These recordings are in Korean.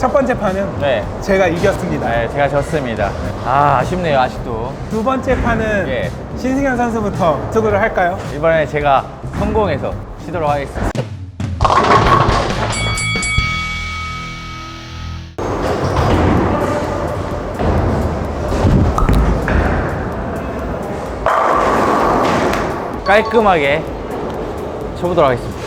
첫 번째 판은 네. 제가 이겼습니다. 네, 제가 졌습니다. 아, 아쉽네요, 아직도. 두 번째 판은 예. 신승현 선수부터 투구를 할까요? 이번에 제가 성공해서 치도록 하겠습니다. 깔끔하게 쳐보도록 하겠습니다.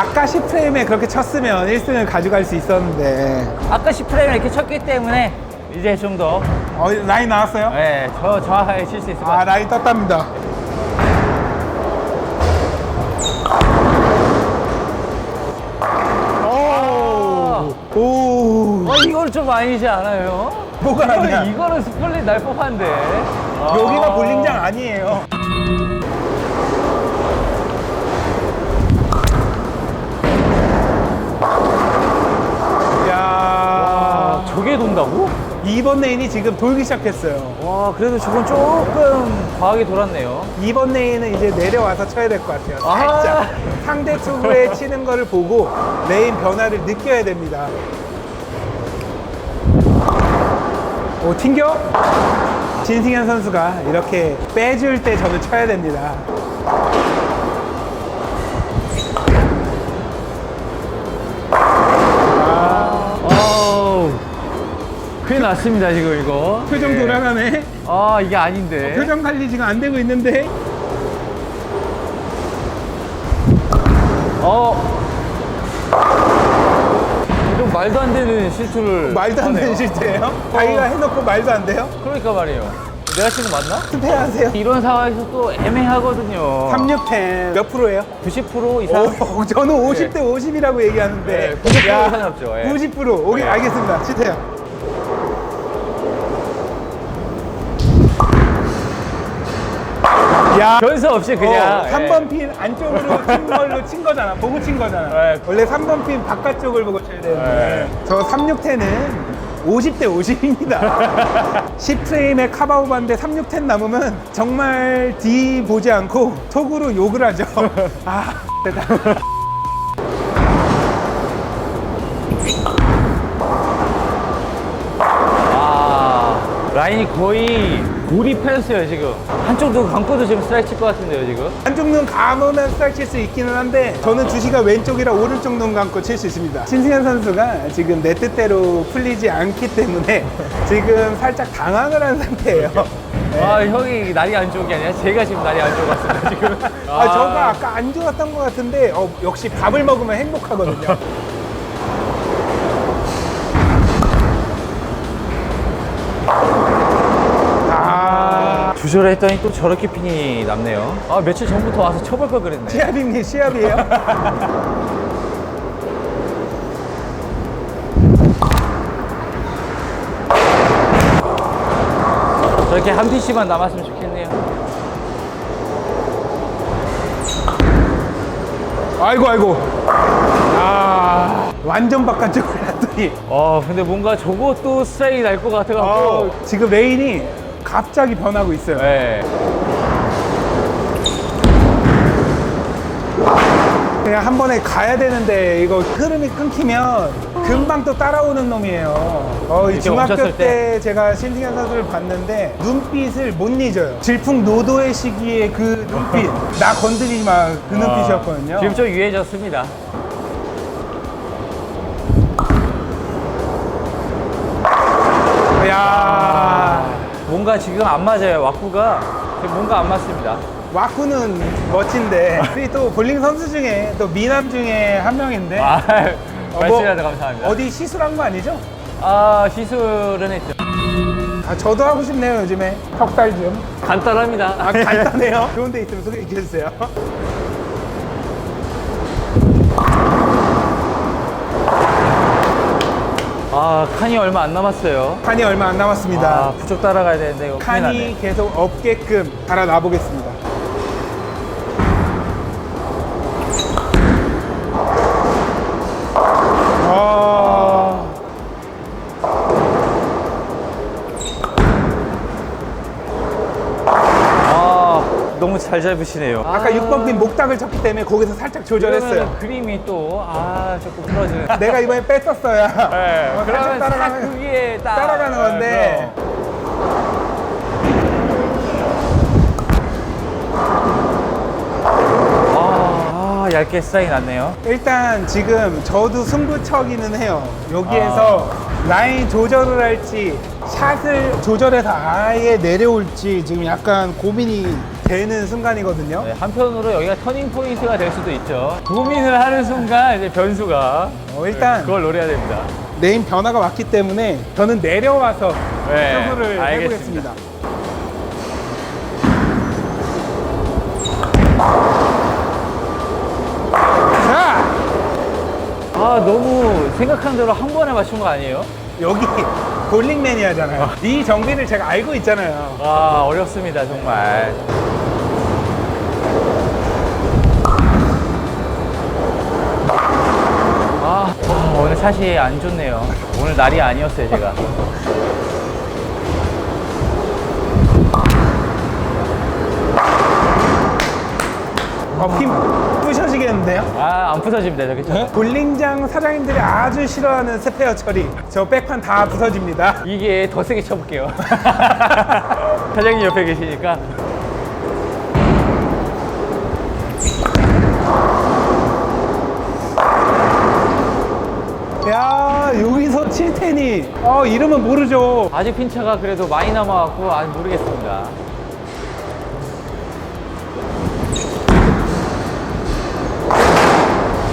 아까 10프레임에 그렇게 쳤으면 1승을 가져갈 수 있었는데 아까 10프레임을 이렇게 쳤기 때문에 이제 좀 더, 어, 라인 나왔어요? 네, 저 정확하게 칠 수 있을 것 아 같아요. 라인 떴답니다. 오, 오, 어, 이건 좀 아니지 않아요? 뭐가 이거는- 아니야? 이거는 스플릿 날 법한데. 여기가 아. 볼링장 아니에요. 돈다고? 2번 레인이 지금 돌기 시작했어요. 와, 그래도 저건 조금 과하게 돌았네요. 2번 레인은 이제 내려와서 쳐야 될 것 같아요. 아하. 살짝 상대 투구에 치는 거를 보고 레인 변화를 느껴야 됩니다. 오 튕겨? 진승현 선수가 이렇게 빼줄 때 저는 쳐야 됩니다. 큰일 났습니다, 지금 이거. 표정 예. 돌아가네. 아, 이게 아닌데. 표정 관리 지금 안 되고 있는데. 어. 좀 말도 안 되는 실수를. 말도 안 되는 하네요. 실수예요? 자기가 해놓고 말도 안 돼요? 그러니까 말이에요. 내가 거 맞나? 스페하세요. 이런 상황에서 또 애매하거든요. 3610. 몇 프로예요? 90% 이상. 오, 저는 50대 50이라고 얘기하는데 네, 90% 이상 없죠, 예. 90% 오케이 네. 알겠습니다 치세요 야 변수 없이 그냥. 어, 예. 3번 핀 안쪽으로 친 걸로 친 거잖아 보고 친 거잖아 네. 원래 3번 핀 바깥쪽을 보고 쳐야 되는데 네. 저 3610은 50대 50입니다 10프레임에 카바오반데 3610 남으면 정말 D 보지 않고 톡으로 욕을 하죠 아 됐다 라인이 거의 고립했어요, 지금. 한쪽 눈 감고도 지금 스트라이크 칠 것 같은데요, 지금. 한쪽 눈 감으면 스트라이크 칠 수 있기는 한데 저는 주시가 왼쪽이라 오른쪽 눈 감고 칠 수 있습니다 신승현 선수가 지금 내 뜻대로 풀리지 않기 때문에 지금 살짝 당황을 한 상태예요 아, 형이 날이 안 좋은 게 아니라 제가 지금 날이 안 같습니다, 지금. 아, 저가 아까 안 좋았던 것 같은데 어, 역시 밥을 먹으면 행복하거든요 아 주저를 했더니 또 저렇게 핀이 남네요. 아, 며칠 전부터 와서 쳐볼 걸 그랬네. 시합입니다 시합이에요 저렇게 한 피씩만 남았으면 좋겠네요. 아이고 아이고 아 완전 바깥쪽으로 놨더니 아, 근데 뭔가 저것도 스트라이크 날 것 같아갖고. 어, 지금 레인이 갑자기 변하고 있어요. 네. 그냥 한 번에 가야 되는데 이거 흐름이 끊기면 금방 또 따라오는 놈이에요. 어, 이 이렇게 중학교 때 제가 신승현 선수를 봤는데 눈빛을 못 잊어요. 질풍노도의 시기에 그 눈빛. 나 건드리지 마. 그 눈빛이었거든요. 지금 좀 유해졌습니다. 야 뭔가 지금 안 맞아요. 지금 뭔가 안 맞습니다. 와쿠는 멋진데 우리 또 볼링 선수 중에 또 미남 중에 한 명인데 아, 어, 뭐 말씀해서 감사합니다. 어디 시술한 거 아니죠? 아, 시술은 했죠. 아, 저도 하고 싶네요 요즘에 턱살 좀. 간단합니다. 아 간단해요. 좋은 데 있으면 소개해 주세요. 아, 칸이 얼마 안 남았어요. 칸이 얼마 안 남았습니다. 아, 부쩍 따라가야 되는데 이거 큰일. 칸이 계속 없게끔 달아놔 보겠습니다. 너무 잘 잡으시네요. 아까 6번 핀 목닥을 쳤기 때문에 거기서 살짝 조절했어요. 그러면 그림이 또, 아, 조금 틀어지는. 내가 이번에 뺐었어야. 네, 어, 그러면 살짝 딱 따라가는, 그게 딱. 따라가는 건데. 아, 아, 얇게 스라이 났네요. 일단 지금 저도 승부처기는 해요. 여기에서 라인 조절을 할지 샷을 조절해서 아예 내려올지 지금 약간 고민이 되는 순간이거든요. 네, 한편으로 여기가 터닝 포인트가 될 수도 있죠. 고민을 하는 순간 이제 변수가 어, 일단 그걸 노려야 됩니다. 네임 변화가 왔기 때문에 저는 내려와서 네, 서브를 알겠습니다. 해보겠습니다. 자, 아, 너무 생각한 대로 한 번에 맞춘 거 아니에요? 여기 볼링 매니아잖아요. 이 정비를 제가 알고 있잖아요. 아, 어렵습니다, 정말. 오늘 샷이 안 좋네요. 오늘 날이 아니었어요, 제가. 어, 핀 부셔지겠는데요? 아, 안 부서집니다, 저기. 죠 볼링장 사장님들이 아주 싫어하는 스페어 처리. 저 백판 다 부서집니다. 이게 더 세게 쳐볼게요. 사장님 옆에 계시니까. 7텐이. 어, 이름은 모르죠. 아직 핀차가 그래도 많이 남아갖고 아직 모르겠습니다.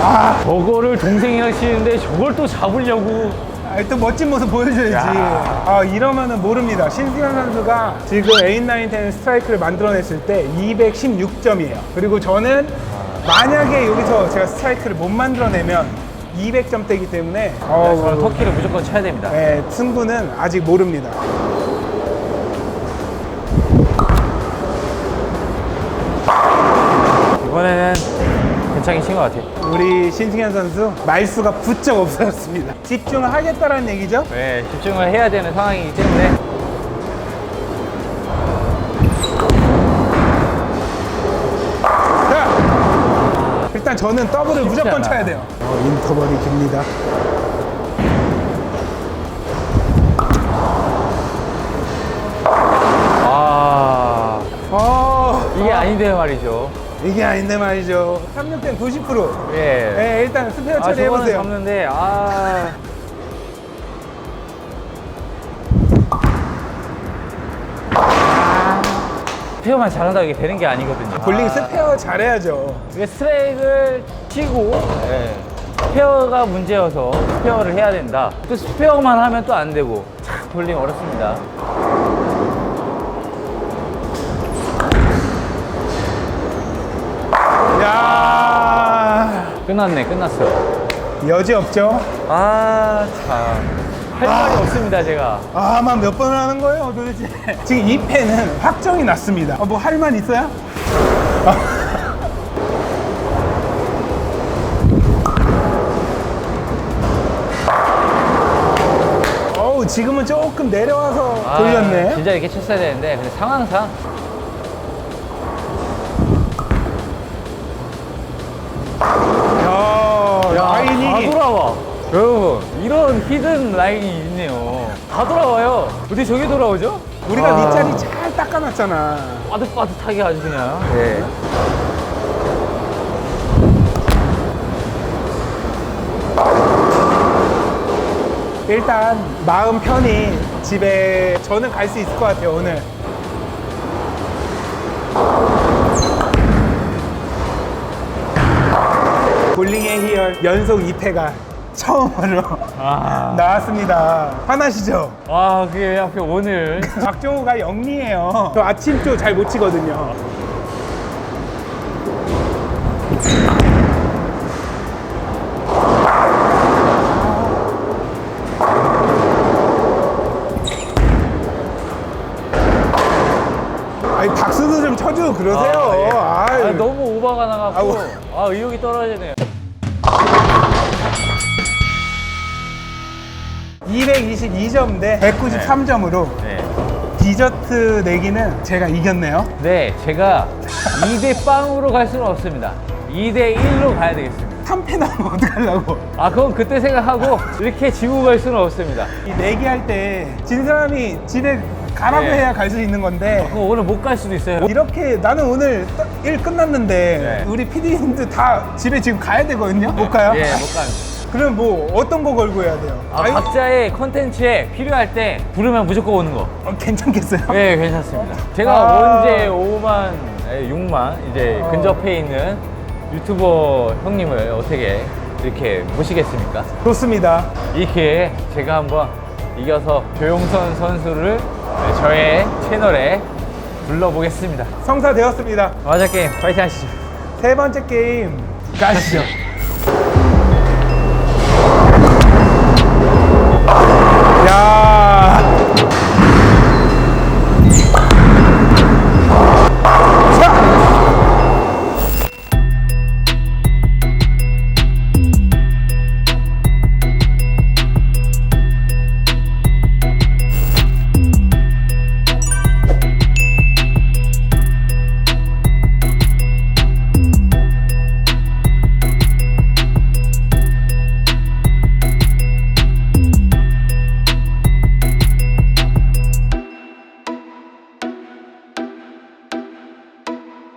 아, 저거를 동생이랑 치는데 저걸 또 잡으려고. 아, 또 멋진 모습 보여줘야지. 야. 아, 이러면은 모릅니다. 신승현 선수가 지금 8, 9, 10 스트라이크를 만들어냈을 때 216점이에요. 그리고 저는 만약에 여기서 제가 스트라이크를 못 만들어내면 200점대이기 때문에 어, 저는 터키를 무조건 쳐야 됩니다. 네, 승부는 아직 모릅니다. 이번에는 괜찮게 친 것 같아요. 우리 신승현 선수 말수가 부쩍 없어졌습니다. 집중을 하겠다라는 얘기죠? 네, 집중을 해야 되는 상황이기 때문에. 자, 일단 저는 더블을 무조건 않아. 쳐야 돼요. 어, 인터벌이 깁니다. 아, 어, 이게 아닌데 말이죠. 이게 아닌데 말이죠. 3년 90%. 예. 네, 일단 스페어 아, 처리 저거는 해보세요. 잡는데, 아. 스페어만 잘한다고 이게 되는 게 아니거든요. 볼링 아, 스페어 잘해야죠. 이게 스트라이크를 치고, 예. 스페어가 문제여서 스페어를 해야 된다. 또 스페어만 하면 또 안 되고. 참, 볼링 어렵습니다. 야 끝났네, 끝났어. 여지 없죠? 아, 참. 할 말이 없습니다, 제가. 아만 몇 번을 하는 거예요, 도대체? 지금 이 펜은 확정이 났습니다. 뭐할말 있어요? 어우, 지금은 조금 내려와서 아, 돌렸네. 진짜 이렇게 쳤어야 되는데, 근데 상황상. 야, 다 라인이 돌아와. 여러분, 이런 히든 라인이 있네요. 다 돌아와요. 어떻게 저게 돌아오죠? 우리가 아. 밑자리 잘 닦아놨잖아. 빠듯빠듯하게 아주 그냥. 네. 일단 마음 편히 집에 저는 갈 수 있을 것 같아요 오늘. 볼링의 희열 연속 2패가 처음으로 아, 나왔습니다. 화나시죠? 아 그게 왜 하필 오늘. 박종호가 영리해요. 저 아침조 잘못 치거든요. 아니 박수도 좀 쳐주고 그러세요. 아, 예. 아유. 아, 너무 오버가 나갖고. 아우. 아, 의욕이 떨어지네요. 222점 대 193점으로 네. 디저트 내기는 제가 이겼네요. 네, 제가 2대 빵으로 갈 수는 없습니다. 2대 1로 가야 되겠습니다. 3패 나면 어떡하려고. 아, 그건 그때 생각하고 이렇게 지고 갈 수는 없습니다. 이 내기 할 때 진 사람이 집에 가라고 네. 해야 갈 수 있는 건데 그거 오늘 못 갈 수도 있어요. 이렇게 나는 오늘 딱 일 끝났는데 네. 우리 PD님들 다 집에 지금 가야 되거든요. 못 가요? 예, 못 갑니다. 그럼 뭐 어떤 거 걸고 해야 돼요? 아, 아유, 각자의 컨텐츠에 필요할 때 부르면 무조건 오는 거. 어, 괜찮겠어요? 네, 괜찮습니다. 제가 아. 언제 5만, 6만 이제 어. 근접해 있는 유튜버 형님을 어떻게 이렇게 모시겠습니까? 좋습니다. 이 기회에 제가 한번 이겨서 조용선 선수를 저의 채널에 불러보겠습니다. 성사되었습니다. 마자 게임 파이팅 하시죠. 세 번째 게임 가시죠.